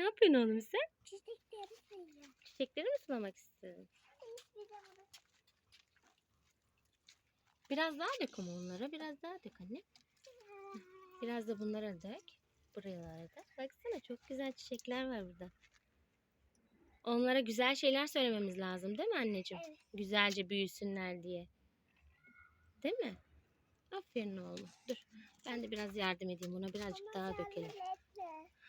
Ne yapıyorsun oğlum sen? Çiçekleri sayıyor. Çiçekleri mi sulamak istedin? Biraz daha dök ama onlara. Biraz daha dök anne. Biraz da bunlara dök. Buralara da. Baksana çok güzel çiçekler var burada. Onlara güzel şeyler söylememiz lazım değil mi anneciğim? Evet. Güzelce büyüsünler diye. Değil mi? Aferin oğlum. Dur. Ben de biraz yardım edeyim. Buna birazcık daha dökelim.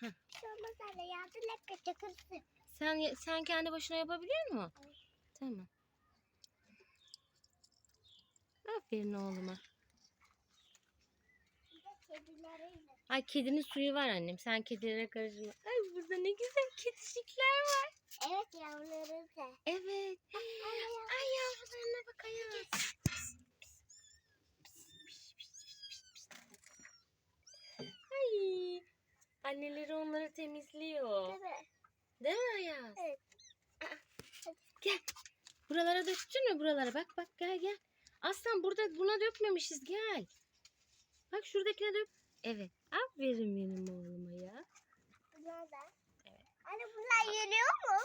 Heh. Olmaz anne yardım et çakırsın. Sen sen kendi başına yapabiliyor musun? Evet. Tamam. Aferin oğluma. Ay kedinin suyu var annem. Sen kedilere karışma. Ay burada ne güzel kedicikler var. Evet yavruları da. Evet. Ay yavrularına bak Ayaz. Ay. Anneleri onları temizliyor. Değil mi? Değil mi Ayaz? Evet. Gel. Buralara döktün mü buralara? Bak bak gel gel. Aslan burada buna dökmemişiz gel. Bak şuradakine dök. Evet. Aferin benim oğluma ya. Da. Evet. Anne bunlar yeniyor mu?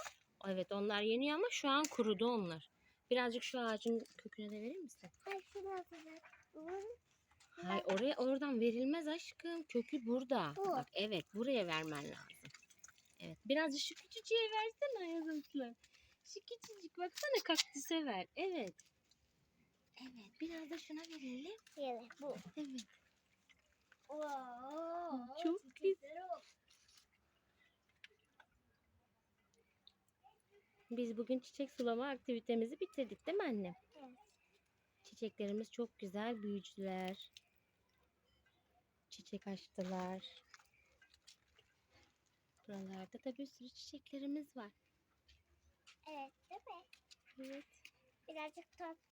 Evet onlar yeniyor ama şu an kurudu onlar. Birazcık şu ağacın köküne de verir misin? Ay şunu atacağım. Hayır oraya oradan verilmez aşkım. Kökü burada. Bu. Bak evet buraya vermen lazım. Evet birazcık şu küçücüğe versene Ayaz Aslan. Şu küçücük baksana kaktüse ver. Evet. Evet biraz da şuna verelim. Evet bu. Evet. Oo, Çok güzel. Biz bugün çiçek sulama aktivitemizi bitirdik değil mi anne? Evet. Çiçeklerimiz çok güzel büyüdüler. Çiçek açtılar. Buralarda da bir sürü çiçeklerimiz var. Evet değil mi? Evet. Birazcık top